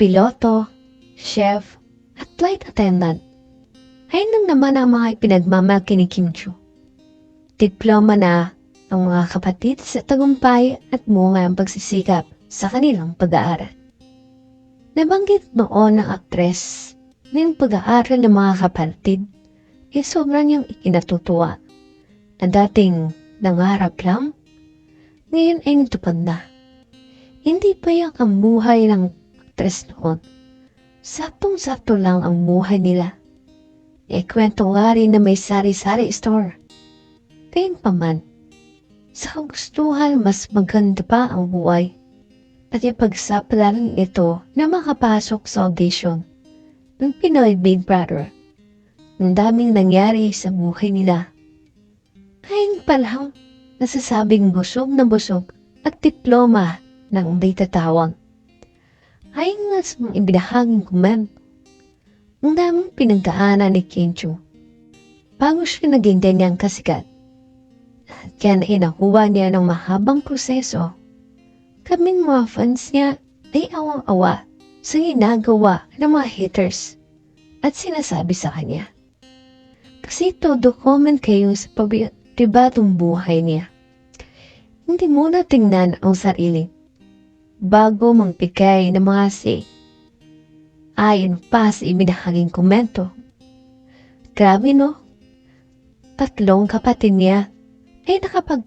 piloto, chef, at flight attendant. Ayun lang naman ang mga ipinagmamalaki ni Kim Chu. Diploma na ang mga kapatid sa tagumpay at bunga ang pagsisikap sa kanilang pag-aaral. Nabanggit noon ng aktres na yung pag-aaral ng mga kapatid ay sobrang niyang ikinatutuwa na dating nangarap lang, ngayon ay natupad na. Hindi pa yung ang buhay ng aktres noon. Saktong-sakto lang ang buhay nila. E kwento nga rin na may sari-sari store. Kayang paman, sa kagustuhan mas maganda pa ang buhay. At ipagsapalaran ito na makapasok sa audition ng Pinoy Big Brother. Ang daming nangyari sa buhay nila. Ngayon pa lang, nasasabing busog na busog at diploma ng may tatawang. Ayon nga sa mga ibinahaging komento, ang daming pinagdaanan ni Kencho bago siya naging ganyang kasikat. At kaya inakuha niya ng mahabang proseso, kaming mga fans niya ay awang-awa sa ginagawa ng mga haters at sinasabi sa kanya. Kasi todo comment kayo sa pabibatong buhay niya. Hindi muna tingnan ang sarili bago magpigay ng mga say. Ayon pa sa ibinahaging komento. Grabe no? Tatlong kapatid niya ay nakapag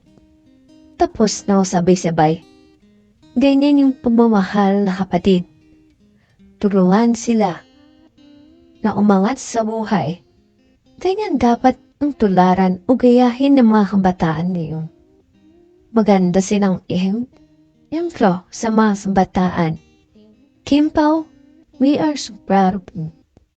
tapos na sabay-sabay. Ganyan yung pumamahal na kapatid. Tulungan sila na umangat sa buhay. Ganyan dapat ang tularan o gayahin ng mga kabataan ngayon. Maganda silang im inflow sa mga kabataan. Kim Pao, we are so proud of you.